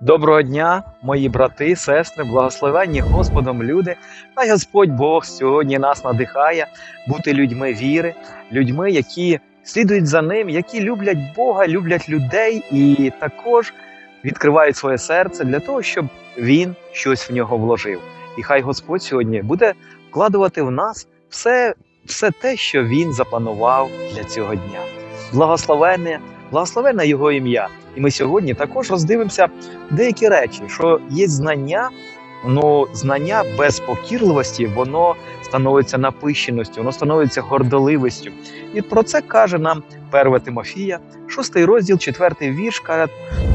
Доброго дня, мої брати, сестри, благословенні Господом люди. Хай Господь Бог сьогодні нас надихає бути людьми віри, людьми, які слідують за ним, які люблять Бога, люблять людей і також відкривають своє серце для того, щоб він щось в нього вложив. І хай Господь сьогодні буде вкладувати в нас все, все те, що він запланував для цього дня. Благословенне, благословенне його ім'я. І ми сьогодні також роздивимося деякі речі, що є знання, ну знання без покірливості, воно становиться напищеністю, воно становиться гордоливістю. І про це каже нам 1 Тимофія, 6 розділ, 4 вірш, каже,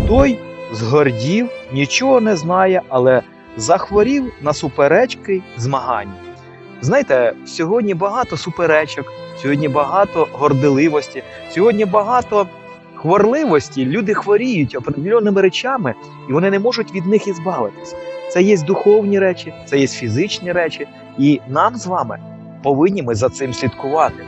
той згордів, нічого не знає, але захворів на суперечки змагання. Знаєте, сьогодні багато суперечок, сьогодні багато горделивості, сьогодні багато хворливості. Люди хворіють определеними речами, і вони не можуть від них ізбавитися. Це є духовні речі, це є фізичні речі, і нам з вами повинні ми за цим слідкувати.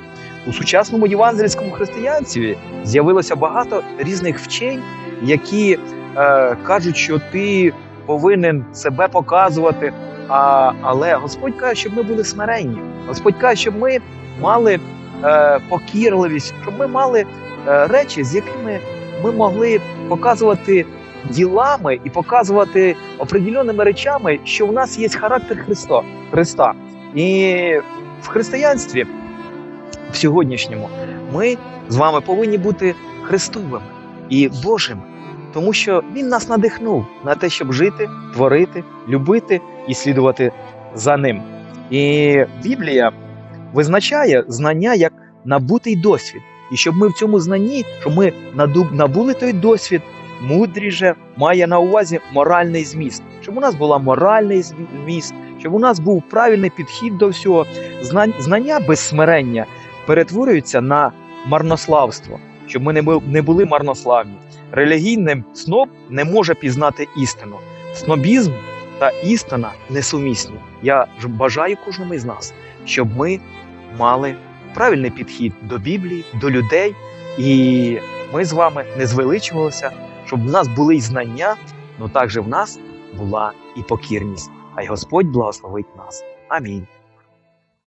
У сучасному євангельському християнстві з'явилося багато різних вчень, які е, кажуть, що ти повинен себе показувати. А, але Господь каже, щоб ми були смиренні. Господь каже, щоб ми мали е, покірливість, щоб ми мали речі, з якими ми могли показувати ділами і показувати определеними речами, що в нас є характер Христа. Христа. І в християнстві в сьогоднішньому ми з вами повинні бути Христовими і Божими, тому що Він нас надихнув на те, щоб жити, творити, любити і слідувати за ним. І Біблія визначає знання як набутий досвід. І щоб ми в цьому знанні, щоб ми набули той досвід, мудріше має на увазі моральний зміст, щоб у нас була моральний зміст, щоб у нас був правильний підхід до всього. Знання без смирення перетворюються на марнославство, щоб ми не були марнославні. Релігійним сноб не може пізнати істину. Снобізм та істина несумісні. Я бажаю кожному із нас, щоб ми мали правильний підхід до Біблії, до людей, і ми з вами не звеличувалися, щоб в нас були й знання, але також в нас була і покірність. Хай Господь благословить нас. Амінь.